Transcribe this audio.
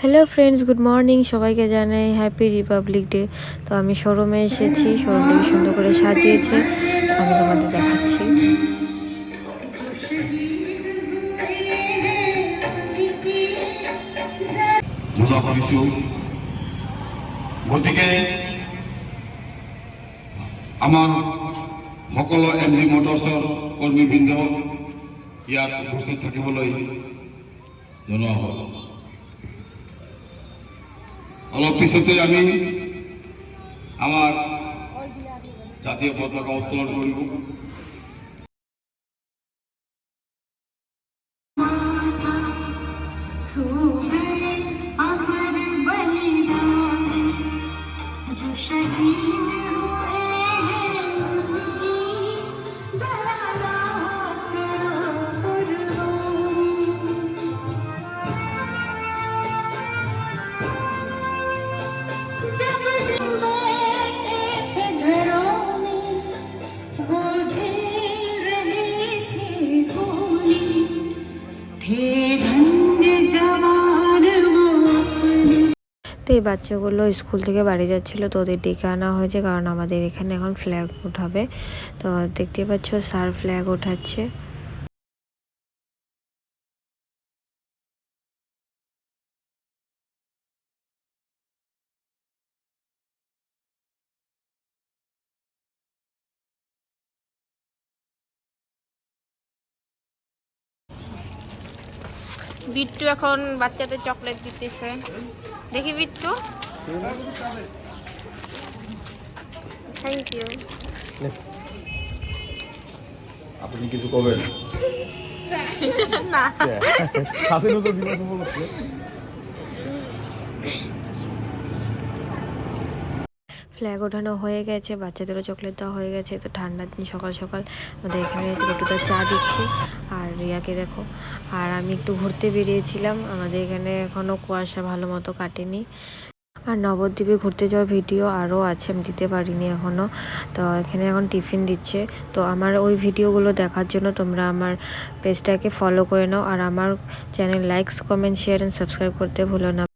Hello friends good morning সবাইকে জানাই happy Republic day তো আমি শোরুমে এসেছি, শোরুমটাকে সুন্দর করে সাজিয়েছে, আমি তোমাদের দেখাচ্ছি। গতিকে আমাৰ সকলো এম জি মটৰ্ছৰ কৰ্মীবৃন্দ ইয়াত উপস্থিত থাকিবলৈ জনোৱা হ'ল অলপ পিছতে আমি আমার জাতীয় পতাকা উত্তোলন কৰিব। তো এই বাচ্চাগুলো স্কুল থেকে বাড়ি যাচ্ছিল, তো ওদের ডেকে আনা হয়েছে, কারণ আমাদের এখানে এখন ফ্ল্যাগ উঠাবে। তো দেখতে পাচ্ছ স্যার ফ্ল্যাগ ওঠাচ্ছে বিট্টু এখন বাচ্চাদের চকলেট দিতেছে। দেখি বিট্টু। থ্যাংক ইউ আপনি কিছু না। ফ্ল্যাগ ওঠানো হয়ে গেছে বাচ্চাদেরও চকলেট দেওয়া হয়ে গেছে তো ঠান্ডার দিন সকাল সকাল। আমাদের এখানে চা দিচ্ছে। আর রিয়াকে দেখো। আর আমি একটু ঘুরতে বেরিয়েছিলাম। আমাদের এখানে এখনও কুয়াশা ভালো মতো কাটেনি। আর নবদ্বীপে ঘুরতে যাওয়ার ভিডিও আরও আছে, আমি দিতে পারিনি এখনও তো এখানে এখন টিফিন দিচ্ছে। তো আমার ওই ভিডিওগুলো দেখার জন্য তোমরা আমার পেজটাকে ফলো করে নাও। আর আমার channel likes comment share and subscribe করতে ভুলো না।